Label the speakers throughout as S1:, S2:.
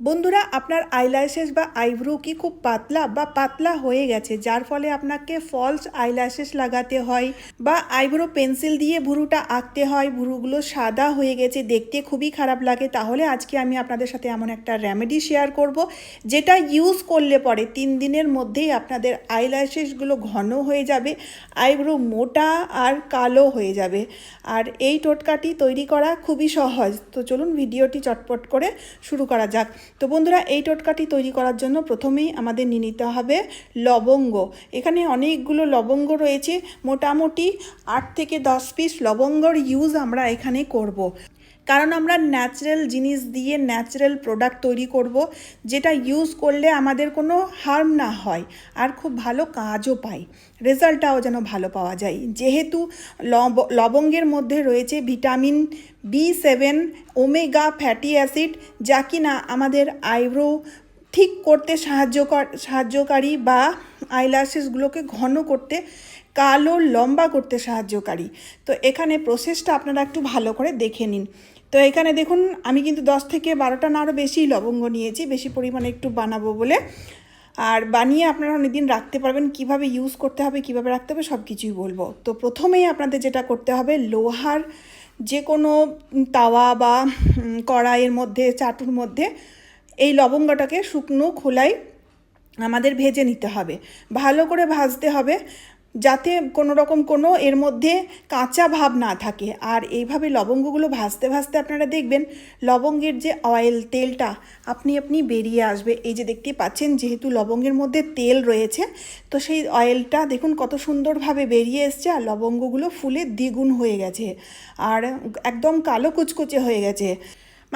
S1: বন্ধুরা, আপনার আইল্যাশেস বা আইব্রো কি খুব পাতলা বা পাতলা হয়ে গেছে, যার ফলে আপনাকে ফলস আইল্যাশেস লাগাতে হয় বা আইব্রো পেন্সিল দিয়ে ভুরুটা আঁকতে হয়, ভুরুগুলো সাদা হয়ে গেছে, দেখতে খুবই খারাপ লাগে। তাহলে আজকে আমি আপনাদের সাথে এমন একটা রেমেডি শেয়ার করব, যেটা ইউজ করলে পরে তিন দিনের মধ্যেই আপনাদের আইল্যাশেসগুলো ঘন হয়ে যাবে আইব্রো মোটা আর কালো হয়ে যাবে। আর এই টোটকাটি তৈরি করা খুবই সহজ। তো চলুন ভিডিওটি চটপট করে শুরু করা যাক। তো বন্ধুরা, এই টোটকাটি তৈরি করার জন্য প্রথমেই আমাদের নিয়ে নিতে হবে লবঙ্গ এখানে অনেকগুলো লবঙ্গ রয়েছে মোটামুটি আট থেকে দশ পিস লবঙ্গর ইউজ আমরা এখানে করব। কারণ আমরা ন্যাচারাল জিনিস দিয়ে ন্যাচারাল প্রোডাক্ট তৈরি করব, যেটা ইউজ করলে আমাদের কোনো হার্ম না হয় আর খুব ভালো কাজও পাই। রেজাল্টটাও যেন ভালো পাওয়া যায়। যেহেতু লব লবঙ্গের মধ্যে রয়েছে vitamin B seven omega fatty acid যা কিনা আমাদের আইব্রো ঠিক করতে সাহায্য সাহায্যকারী বা আইল্যাশেসগুলোকে ঘন করতে, কালো লম্বা করতে সাহায্যকারী। তো এখানে প্রসেসটা আপনারা একটু ভালো করে দেখে নিন। তো এখানে দেখুন, আমি কিন্তু দশ থেকে বারোটা না আরও বেশি লবঙ্গ নিয়েছি, বেশি পরিমাণে একটু বানাবো বলে। আর বানিয়ে আপনারা অনেকদিন রাখতে পারবেন, কীভাবে ইউজ করতে হবে, কীভাবে রাখতে হবে সব কিছুই বলব। তো প্রথমেই আপনাদের যেটা করতে হবে, লোহার যে কোনো তাওয়া বা কড়াইয়ের মধ্যে, চাটুর মধ্যে এই লবঙ্গটাকে শুকনো খোলায় আমাদের ভেজে নিতে হবে। ভালো করে ভাজতে হবে যাতে কোনো রকম কোনো এর মধ্যে কাঁচা ভাব না থাকে। আর এইভাবে লবঙ্গগুলো ভাজতে ভাজতে আপনারা দেখবেন, লবঙ্গের যে অয়েল তেলটা, আপনি আপনি বেরিয়ে আসবে। এই যে দেখতে পাচ্ছেন, যেহেতু লবঙ্গের মধ্যে তেল রয়েছে, তো সেই অয়েলটা দেখুন কত সুন্দরভাবে বেরিয়ে এসছে আর লবঙ্গগুলো ফুলে দ্বিগুণ হয়ে গেছে। আর একদম কালো কুচকুচে হয়ে গেছে।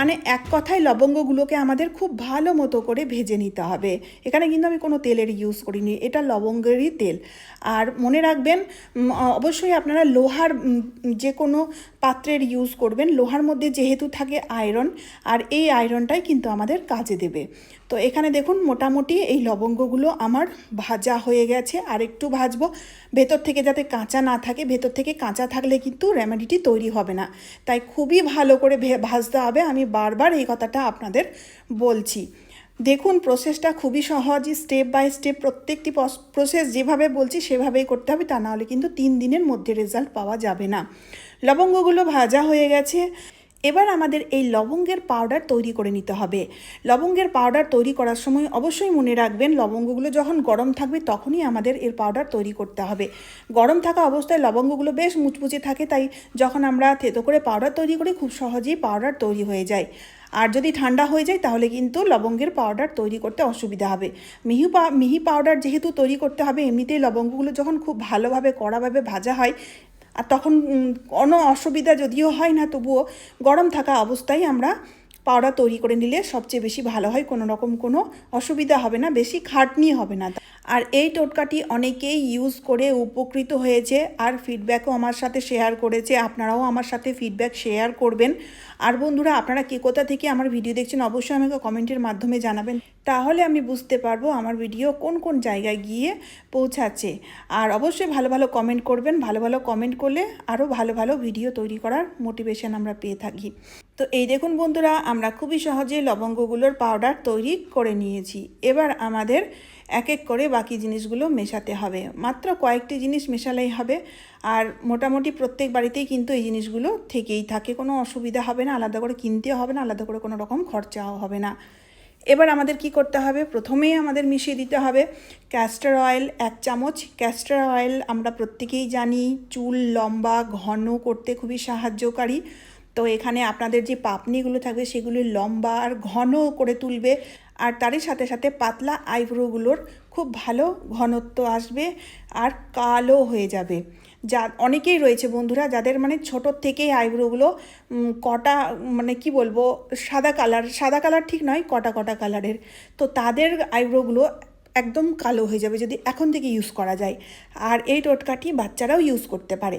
S1: মানে এক কথায় লবঙ্গগুলোকে আমাদের খুব ভালো মতো করে ভেজে নিতে হবে। এখানে কিন্তু আমি কোনো তেলের ইউজ করিনি, এটা লবঙ্গেরই তেল। আর মনে রাখবেন অবশ্যই আপনারা লোহার যে কোনো পাত্রের ইউজ করবেন। লোহার মধ্যে যেহেতু থাকে আয়রন আর এই আয়রনটাই কিন্তু আমাদের কাজে দেবে। তো এখানে দেখুন, মোটামুটি এই লবঙ্গগুলো আমার ভাজা হয়ে গেছে। আর একটু ভাজবো। ভেতর থেকে যাতে কাঁচা না থাকে, ভেতর থেকে কাঁচা থাকলে কিন্তু রেমেডিটি তৈরি হবে না। তাই খুবই ভালো করে ভাজতে হবে। আমি বারবার এই কথাটা আপনাদের বলছি। দেখুন প্রসেসটা খুবই সহজ। স্টেপ বাই স্টেপ প্রত্যেকটি প্রসেস যেভাবে বলছি, সেভাবেই করতে হবে। তা নাহলে কিন্তু তিন দিনের মধ্যে রেজাল্ট পাওয়া যাবে না। লবঙ্গগুলো ভাজা হয়ে গেছে। এবার আমাদের এই লবঙ্গের পাউডার তৈরি করে নিতে হবে। লবঙ্গের পাউডার তৈরি করার সময় অবশ্যই মনে রাখবেন, লবঙ্গগুলো যখন গরম থাকবে তখনই আমাদের এর পাউডার তৈরি করতে হবে। গরম থাকা অবস্থায় লবঙ্গগুলো বেশ মুচমুচে থাকে, তাই যখন আমরা থেতো করে পাউডার তৈরি করি খুব সহজেই পাউডার তৈরি হয়ে যায়। আর যদি ঠান্ডা হয়ে যায় তাহলে কিন্তু লবঙ্গের পাউডার তৈরি করতে অসুবিধা হবে। মিহি মিহি পাউডার যেহেতু তৈরি করতে হবে, এমনিতেই লবঙ্গগুলো যখন খুব ভালোভাবে কড়াভাবে ভাজা হয় আর তখন কোনো অসুবিধা যদিও হয় না তবুও গরম থাকা অবস্থায় আমরা পাউডার তৈরি করে নিলে সবচেয়ে বেশি ভালো হয় কোনো রকম কোনো অসুবিধা হবে না, বেশি খাটনি হবে না। আর এই টোটকাটি অনেকেই ইউজ করে উপকৃত হয়েছে আর ফিডব্যাকও আমার সাথে শেয়ার করেছে, আপনারাও আমার সাথে ফিডব্যাক শেয়ার করবেন। আর বন্ধুরা, আপনারা কে কোথা থেকে আমার ভিডিও দেখছেন, অবশ্যই আমাকে কমেন্টের মাধ্যমে জানাবেন। তাহলে আমি বুঝতে পারব আমার ভিডিও কোন কোন জায়গায় গিয়ে পৌঁছাচ্ছে। আর অবশ্যই ভালো ভালো কমেন্ট করবেন, ভালো ভালো কমেন্ট করলে আরও ভালো ভালো ভিডিও তৈরি করার মোটিভেশন আমরা পেয়ে থাকি। তো এই দেখুন বন্ধুরা, আমরা খুবই সহজে লবঙ্গগুলোর পাউডার তৈরি করে নিয়েছি। এবার আমাদের এক এক করে বাকি জিনিসগুলো মেশাতে হবে। মাত্র কয়েকটি জিনিস মেশালেই হবে। আর মোটামুটি প্রত্যেক বাড়িতেই কিন্তু এই জিনিসগুলো থেকেই থাকে। কোনো অসুবিধা হবে না, আলাদা করে কিনতেও হবে না, আলাদা করে কোনো রকম খরচাও হবে না। এবার আমাদের কি করতে হবে? প্রথমেই আমাদের মিশিয়ে দিতে হবে ক্যাস্টার অয়েল এক চামচ ক্যাস্টার অয়েল আমরা প্রত্যেকেই জানি, চুল লম্বা, ঘন, করতে খুবই সাহায্যকারী। তো এখানে আপনাদের যে পাপনিগুলো থাকবে সেগুলি লম্বা আর ঘন করে তুলবে। আর তারই সাথে সাথে পাতলা আইব্রোগুলোর খুব ভালো ঘনত্ব আসবে আর কালো হয়ে যাবে। যা অনেকেই রয়েছে বন্ধুরা যাদের মানে ছোটোর থেকেই আইব্রোগুলো কটা মানে কি বলব, সাদা কালার সাদা কালার ঠিক নয়, কটা কটা কালারের। তো তাদের আইব্রোগুলো একদম কালো হয়ে যাবে যদি এখন থেকে ইউজ করা যায়। আর এই টোটকাটি বাচ্চারাও ইউজ করতে পারে।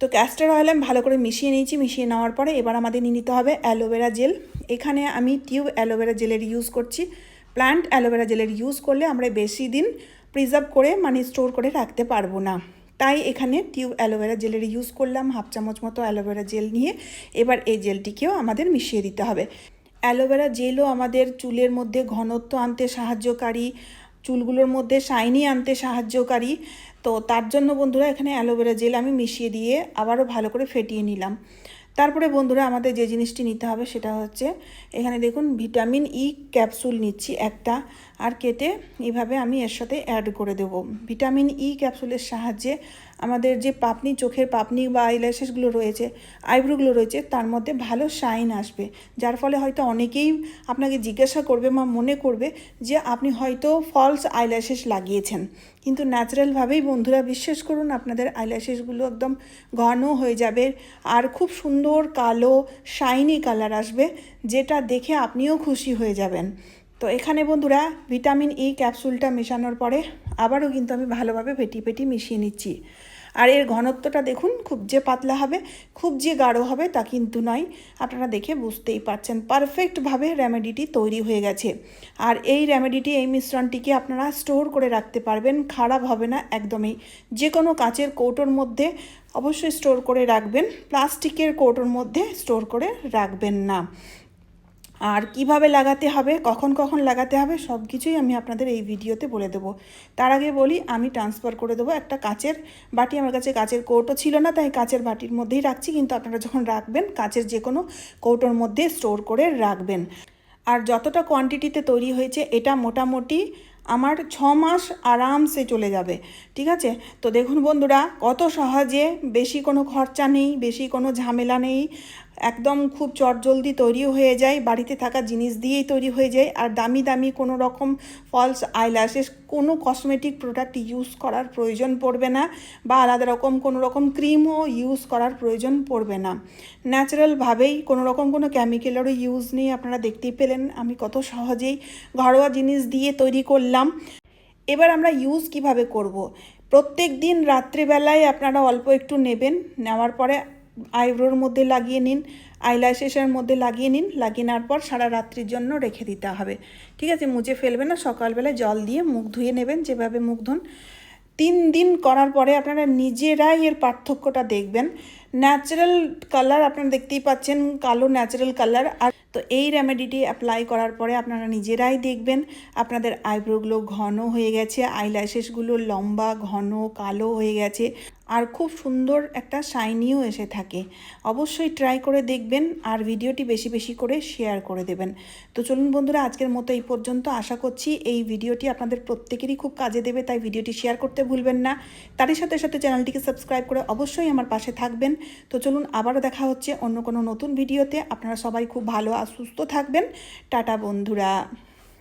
S1: তো ক্যাস্টার অয়েল আমি ভালো করে মিশিয়ে নিয়েছি, মিশিয়ে নেওয়ার পরে এবার আমাদের নিয়ে নিতে হবে অ্যালোভেরা জেল এখানে আমি টিউব অ্যালোভেরা জেলের ইউজ করছি। প্ল্যান্ট অ্যালোভেরা জেলের ইউজ করলে আমরা বেশি দিন প্রিজার্ভ করে মানে স্টোর করে রাখতে পারব না। তাই এখানে টিউব অ্যালোভেরা জেলের ইউজ করলাম, হাফ চামচ মতো অ্যালোভেরা জেল নিয়ে। এবার এই জেলটিকেও আমাদের মিশিয়ে দিতে হবে। অ্যালোভেরা জেলও আমাদের চুলের মধ্যে ঘনত্ব আনতে সাহায্যকারী, চুলগুলোর মধ্যে শাইনি আনতে সাহায্যকারী। তো তার জন্য বন্ধুরা এখানে অ্যালোভেরা জেল আমি মিশিয়ে দিয়ে আবারও ভালো করে ফেটিয়ে নিলাম। তারপরে বন্ধুরা আমাদের যে জিনিসটি নিতে হবে সেটা হচ্ছে, এখানে দেখুন ভিটামিন ই ক্যাপসুল নিচ্ছি একটা, আর কেটে এভাবে আমি এর সাথে অ্যাড করে দেব। ভিটামিন ই ক্যাপসুলের সাহায্যে আমাদের যে পাপনি, চোখের পাপনি বা আইল্যাশেসগুলো রয়েছে আইব্রোগুলো রয়েছে, তার মধ্যে ভালো শাইন আসবে। যার ফলে হয়তো অনেকেই আপনাকে জিজ্ঞাসা করবে বা মনে করবে যে আপনি হয়তো ফলস আইল্যাশেস লাগিয়েছেন। কিন্তু ন্যাচারালভাবেই বন্ধুরা বিশ্বাস করুন, আপনাদের আইল্যাশেসগুলো একদম ঘন হয়ে যাবে আর খুব সুন্দর কালো শাইনি কালার আসবে, যেটা দেখে আপনিও খুশি হয়ে যাবেন। তো এখানে বন্ধুরা ভিটামিন ই ক্যাপসুলটা মেশানোর পরে আবারও কিন্তু আমি ভালোভাবে পেটি পেটি মিশিয়ে নিচ্ছি। আর এর ঘনত্বটা দেখুন, খুব যে পাতলা হবে, খুব যে গাঢ় হবে তা কিন্তু নয়। আপনারা দেখে বুঝতেই পারছেন পারফেক্টভাবে রেমেডিটি তৈরি হয়ে গেছে। আর এই রেমেডিটি এই মিশ্রণটিকে আপনারা স্টোর করে রাখতে পারবেন, খারাপ হবে না একদমই। যে কোনো কাচের কৌটোর মধ্যে অবশ্যই স্টোর করে রাখবেন, প্লাস্টিকের কৌটোর মধ্যে স্টোর করে রাখবেন না। আর কীভাবে লাগাতে হবে, কখন কখন লাগাতে হবে, সব কিছুই আমি আপনাদের এই ভিডিওতে বলে দেবো। তার আগে বলি, আমি ট্রান্সফার করে দেবো একটা কাচের বাটি। আমার কাছে কাচের কৌটো ছিল না, তাই কাচের বাটির মধ্যেই রাখছি। কিন্তু আপনারা যখন রাখবেন, কাচের যে কোনো কৌটোর মধ্যে স্টোর করে রাখবেন। আর যতটা কোয়ান্টিটিতে তৈরি হয়েছে, এটা মোটামুটি আমার ছ মাস আরামসে চলে যাবে। ঠিক আছে? তো দেখুন বন্ধুরা, কত সহজে বেশি কোনো খরচা নেই, বেশি কোনো ঝামেলা নেই। একদম খুব চটজলদি তৈরি হয়ে যায়, বাড়িতে থাকা জিনিস দিয়েই তৈরি হয়ে যায়, আর দামি দামি কোনো রকম ফলস আইল্যাশেস কোনো কসমেটিক প্রোডাক্ট ইউজ করার প্রয়োজন পড়বে না, বা আলাদা রকম কোনো রকম ক্রিমও ইউজ করার প্রয়োজন পড়বে না ন্যাচারালভাবেই কোনো রকম কোনো কেমিক্যালেরও ইউজ নেই, আপনারা দেখতেই পেলেন, আমি কত সহজেই ঘরোয়া জিনিস দিয়ে তৈরি করলাম এবার আমরা ইউজ কীভাবে করব। প্রত্যেক দিন রাত্রিবেলায় আপনারা অল্প একটু নেবেন, নেওয়ার পরে আইব্রোর মধ্যে লাগিয়ে নিন আইল্যাশেসের মধ্যে লাগিয়ে নিন, লাগিয়ে নেওয়ার পর সারা রাত্রির জন্য রেখে দিতে হবে। ঠিক আছে, মুছে ফেলবে না, সকালবেলায় জল দিয়ে মুখ ধুয়ে নেবেন যেভাবে মুখ ধুন। তিন দিন করার পরে আপনারা নিজেরাই এর পার্থক্যটা দেখবেন। ন্যাচারাল কালার আপনারা দেখতেই পাচ্ছেন, কালো ন্যাচারাল কালার আর তো এই রেমেডিটি অ্যাপ্লাই করার পরে আপনারা নিজেরাই দেখবেন, আপনাদের আইব্রোগুলো ঘন হয়ে গেছে আইল্যাশেসগুলো লম্বা, ঘন, কালো হয়ে গেছে, আর খুব সুন্দর একটা শাইনিও এসে থাকে। অবশ্যই ট্রাই করে দেখবেন, আর ভিডিওটি বেশি বেশি করে শেয়ার করে দেবেন। তো চলুন বন্ধুরা, আজকের মতো এই পর্যন্ত আশা করছি এই ভিডিওটি আপনাদের প্রত্যেকেরই খুব কাজে দেবে, তাই ভিডিওটি শেয়ার করতে ভুলবেন না। তারই সাথে সাথে চ্যানেলটিকে সাবস্ক্রাইব করে অবশ্যই আমার পাশে থাকবেন। তো চলুন আবারও দেখা হচ্ছে অন্য কোনো নতুন ভিডিওতে। আপনারা সবাই খুব ভালো আর সুস্থ থাকবেন। টাটা, বন্ধুরা।